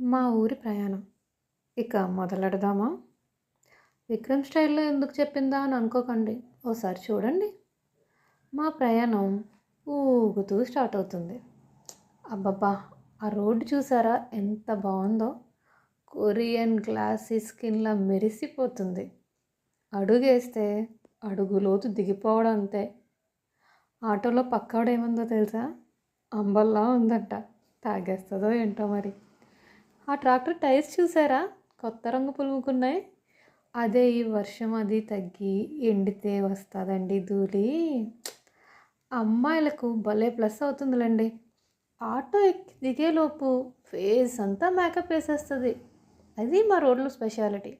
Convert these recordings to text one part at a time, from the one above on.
మా ఊరి ప్రయాణం. ఇక మొదలెడదామా? విక్రమ్ స్టైల్లో ఎందుకు చెప్పిందా అని అనుకోకండి. ఓసారి చూడండి. మా ప్రయాణం ఊగుతూ స్టార్ట్ అవుతుంది. అబ్బబ్బా ఆ రోడ్డు చూసారా? ఎంత బాగుందో. Korean glossy స్కిన్లా మెరిసిపోతుంది. అడుగేస్తే అడుగులోతు దిగిపోవడం అంతే. ఆటోలో పక్కాడు తెలుసా? అంబల్లా ఉందంట. తాగేస్తుందో ఏంటో మరి. ఆ ట్రాక్టర్ టైర్స్ చూసారా? కొత్త రంగు పులుముకున్నాయి. అదే ఈ వర్షం అది తగ్గి ఎండితే వస్తుందండి ధూళి. అమ్మాయిలకు భలే ప్లస్ అవుతుందిలేండి. ఆటో ఎక్కి దిగేలోపు ఫేస్ అంతా మేకప్ వేసేస్తుంది. అది మా రోడ్లో స్పెషాలిటీ.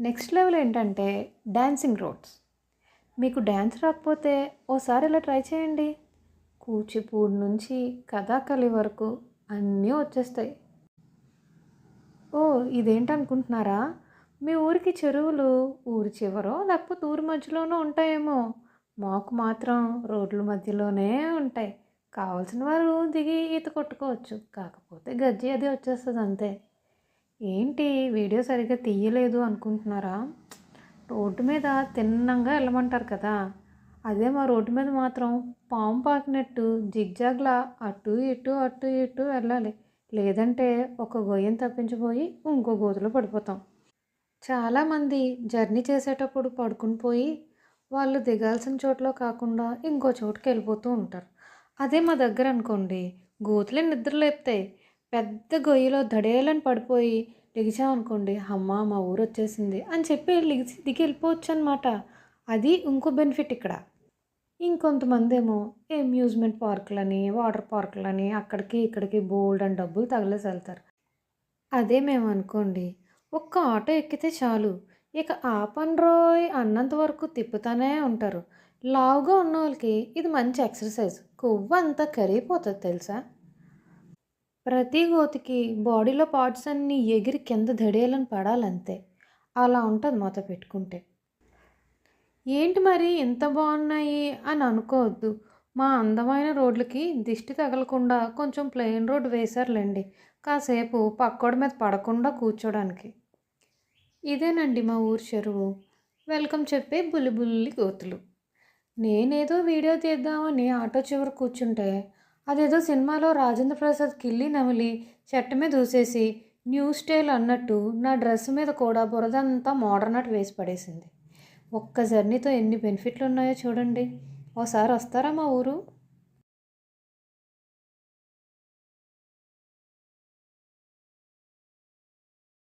నెక్స్ట్ లెవెల్ ఏంటంటే డ్యాన్సింగ్ రోడ్స్. మీకు డ్యాన్స్ రాకపోతే ఓసారి ఇలా ట్రై చేయండి. కూచిపూడి నుంచి కథాకళి వరకు అన్నీ వచ్చేస్తాయి. ఓ ఇదేంటనుకుంటున్నారా? మీ ఊరికి చెరువులు ఊరి చివరో లేకపోతే ఊరి మధ్యలోనో ఉంటాయేమో? మాకు మాత్రం రోడ్ల మధ్యలోనే ఉంటాయి. కావాల్సిన వారు దిగి ఈత కొట్టుకోవచ్చు. కాకపోతే గజ్జి అది వచ్చేస్తుంది అంతే ఏంటి వీడియో సరిగ్గా తీయలేదు అనుకుంటున్నారా? రోడ్డు మీద తిన్నంగా వెళ్ళమంటారు కదా. అదే మా రోడ్డు మీద మాత్రం పాము పాకినట్టు జిగ్జాగ్లా అటు ఇటు అటు ఇటు వెళ్ళాలి. లేదంటే ఒక గొయ్యను తప్పించిపోయి ఇంకో గోతులో పడిపోతాం. చాలామంది జర్నీ చేసేటప్పుడు పడుకుని పోయి వాళ్ళు దిగాల్సిన చోట్లో కాకుండా ఇంకో చోటుకి వెళ్ళిపోతూ ఉంటారు. అదే మా దగ్గర అనుకోండి గోతులే నిద్ర లేపుతాయి పెద్ద గొయ్యిలో దడేలని పడిపోయి దిగిచామనుకోండి అమ్మ మా ఊరు వచ్చేసింది అని చెప్పి దిగి వెళ్ళిపోవచ్చు అనమాట అది ఇంకో బెనిఫిట్ ఇక్కడ. ఇంకొంతమంది ఏమో అమ్యూజ్మెంట్ పార్కులని వాటర్ పార్కులని అక్కడికి ఇక్కడికి బోల్డ్ అని డబ్బులు తగలేసి వెళ్తారు. అదే మేము అనుకోండి ఒక్క ఆటో ఎక్కితే చాలు. ఇక ఆ పనిరోయ్ అన్నంత వరకు తిప్పుతానే ఉంటారు. లావుగా ఉన్న వాళ్ళకి ఇది మంచి ఎక్సర్సైజ్ కొవ్వు అంతా కరిగిపోతుంది తెలుసా? ప్రతి గోతికి బాడీలో పార్ట్స్ అన్నీ ఎగిరి కింద దడేయాలని పడాలంతే. అలా ఉంటుంది మాతో పెట్టుకుంటే. ఏంటి మరి ఇంత బాగున్నాయి అని అనుకోవద్దు. మా అందమైన రోడ్లకి దిష్టి తగలకుండా కొంచెం ప్లెయిన్ రోడ్ వేశారులేండి. కాసేపు పక్కోడి మీద పడకుండా కూర్చోడానికి. ఇదేనండి మా ఊరు చెరువు. వెల్కమ్ చెప్పే బుల్లి గోతులు. నేనేదో వీడియో తీద్దామని ఆటో చివరి కూర్చుంటే అదేదో సినిమాలో రాజేంద్ర ప్రసాద్ కిల్లి నమిలి చెట్ట మీద దూసేసి న్యూ స్టైల్ అన్నట్టు నా డ్రెస్ మీద కూడా బురదంతా మోడర్న్ వేసి పడేసింది. ఒక్క జర్నీతో ఎన్ని బెనిఫిట్లు ఉన్నాయో చూడండి. ఓసారి వస్తారా మా ఊరు?